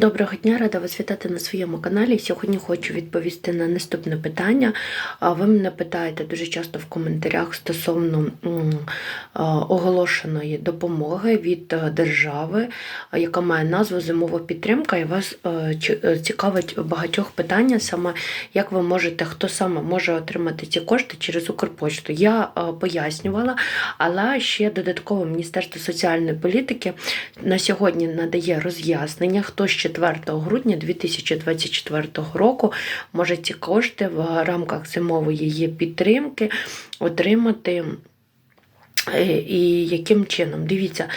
Доброго дня, рада вас вітати на своєму каналі. Сьогодні хочу відповісти на наступне питання. Ви мене питаєте дуже часто в коментарях стосовно оголошеної допомоги від е, держави, яка має назву Зимова підтримка. І вас е, е, цікавить багатьох питання саме, як ви можете, хто саме може отримати ці кошти через Укрпочту. Я пояснювала, але ще додатково Міністерство соціальної політики на сьогодні надає роз'яснення, хто з 4 грудня 2024 року може ці кошти в рамках зимової її підтримки отримати. Е, І яким чином? Дивіться,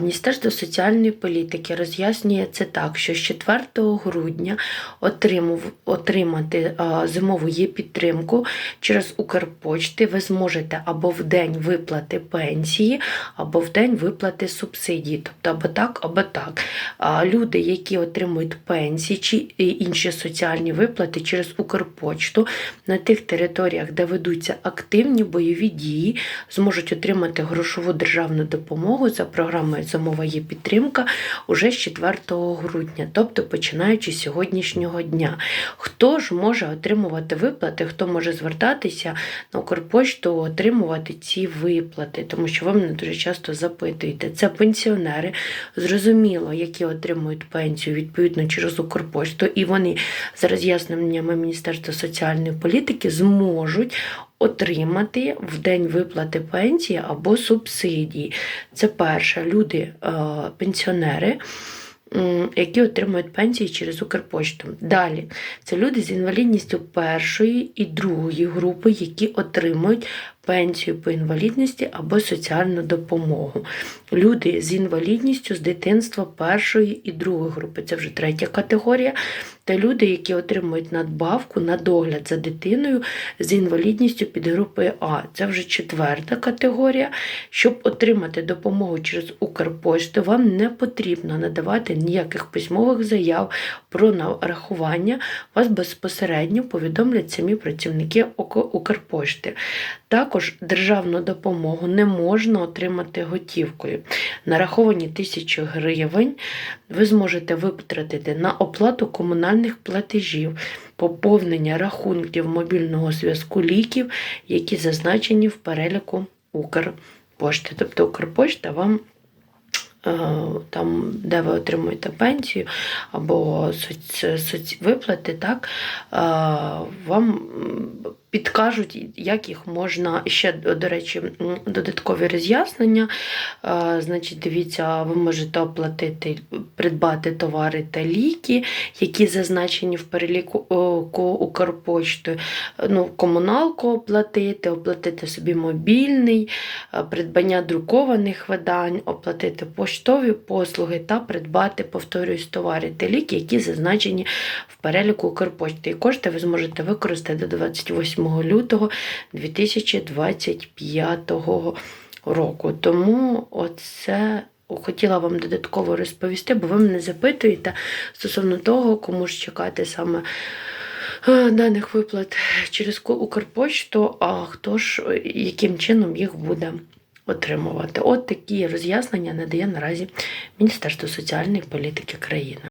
Міністерство соціальної політики роз'яснює це так, що з 4 грудня отримав, отримати зимову є підтримку через Укрпочти ви зможете або в день виплати пенсії, або в день виплати субсидії. Тобто або так, або так. Люди, які отримують пенсії чи інші соціальні виплати через Укрпочту на тих територіях, де ведуться активні бойові дії, зможуть отримати грошову державну допомогу за програмою Зимова є підтримка уже з 4 грудня, тобто починаючи з сьогоднішнього дня. Хто ж може отримувати виплати, хто може звертатися на Укрпошту, отримувати ці виплати, тому що ви мене дуже часто запитуєте. Це пенсіонери, зрозуміло, які отримують пенсію відповідно через Укрпошту, і вони за роз'ясненнями Міністерства соціальної політики зможуть отримати в день виплати пенсії або субсидії. Це перше, люди, е, пенсіонери. Які отримують пенсії через Укрпошту. Далі це люди з інвалідністю першої і другої групи, які отримують пенсію по інвалідності або соціальну допомогу. Люди з інвалідністю з дитинства першої і другої групи, це вже третя категорія. Та люди, які отримують надбавку на догляд за дитиною з інвалідністю підгрупи А. Це вже четверта категорія. Щоб отримати допомогу через Укрпошту, вам не потрібно надавати ніяких письмових заяв про нарахування. Вас безпосередньо повідомлять самі працівники Ук- Укрпошти. Також державну допомогу не можна отримати готівкою. Нараховані тисячі гривень ви зможете витратити на оплату комунальних платежів, поповнення рахунків мобільного зв'язку ліків, які зазначені в переліку Укрпошти. Тобто Укрпошта вам е, там, де ви отримуєте пенсію або соц, соц, виплати, так, е, вам підкажуть, як їх можна ще, до речі, додаткові роз'яснення. Е, Значить, дивіться, ви можете оплатити, придбати товари та ліки, які зазначені в переліку о, ко- Укрпоштою. Ну, комуналку оплатити, оплатити собі мобільний, е, придбання друкованих видань, оплатити поштові послуги та придбати, повторюсь, товари та ліки, які зазначені в переліку Укрпошти. І кошти ви зможете використати до 28 лютого 2025 року. Тому оце. Хотіла вам додатково розповісти, бо ви мене запитуєте стосовно того, кому ж чекати саме е, даних виплат через Укрпошту, а хто ж е, яким чином їх буде отримувати. От такі роз'яснення надає наразі Міністерство соціальної політики країни.